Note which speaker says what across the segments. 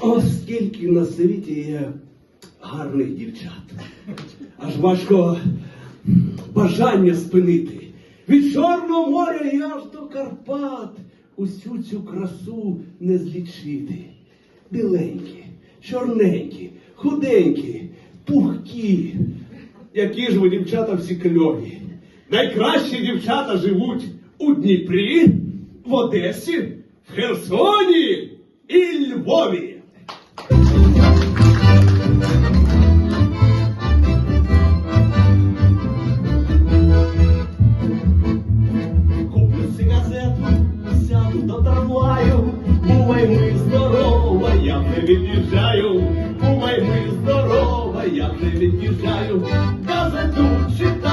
Speaker 1: Оскільки на світі є гарних дівчат, аж важко бажання спинити. Від Чорного моря і аж до Карпат усю цю красу не злічити. Біленькі, чорненькі, худенькі, пухкі. Які ж ви дівчата всі кльові. Найкращі дівчата живуть у Дніпрі, в Одесі, Херсоні і Львові. Куплю си газету, сяду до трамваю, бувай ми здорова, я не від'їжджаю, бувай ми здорова, я не від'їжджаю, газету читаю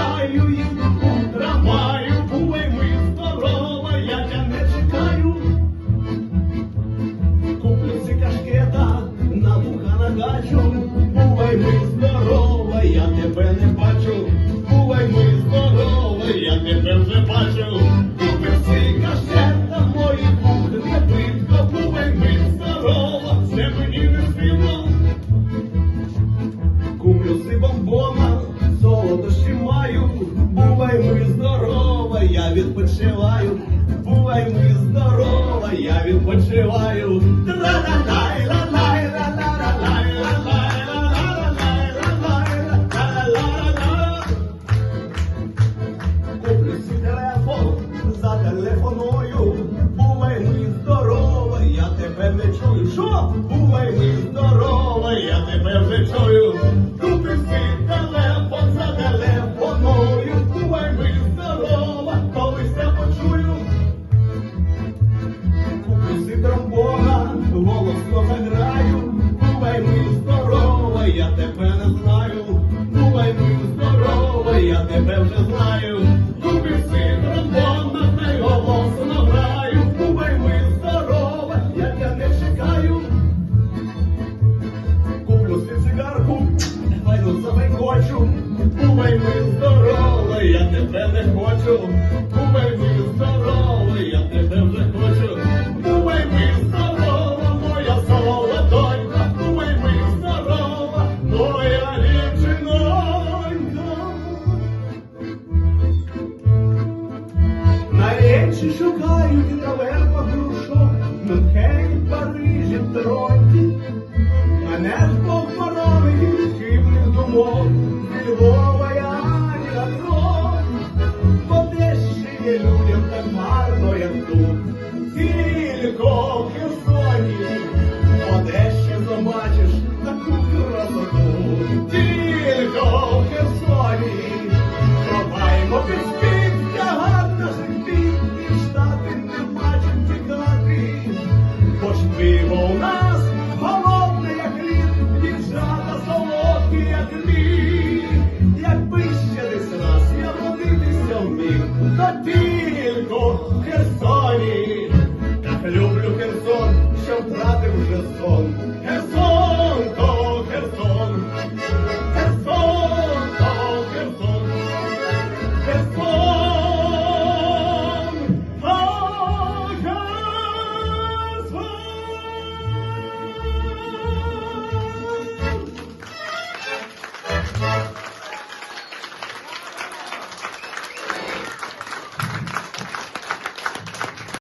Speaker 1: вже бачу. Купив плитко, бувай ми здорова, це мені не світло. Куплю си бомбона, солодощі маю, бувай ми здорова, я відпочиваю, бувай ми здорова, я відпочиваю. Тра-ла-лай, живий, здоровий, я тебе вже чую. Тут всі телефон за телефоною, бувай ми здорова, колись я почую. Укуси тромбона, голос його граю, бувай ми здорова, я тебе не знаю, бувай ми здорова, я тебе вже знаю. вже хочу, купай мій здоровий, я тебе вже хочу, купай мій здорова, моя солодонька, купай мій здорова, моя рівчинонька. Наречі шукають нове.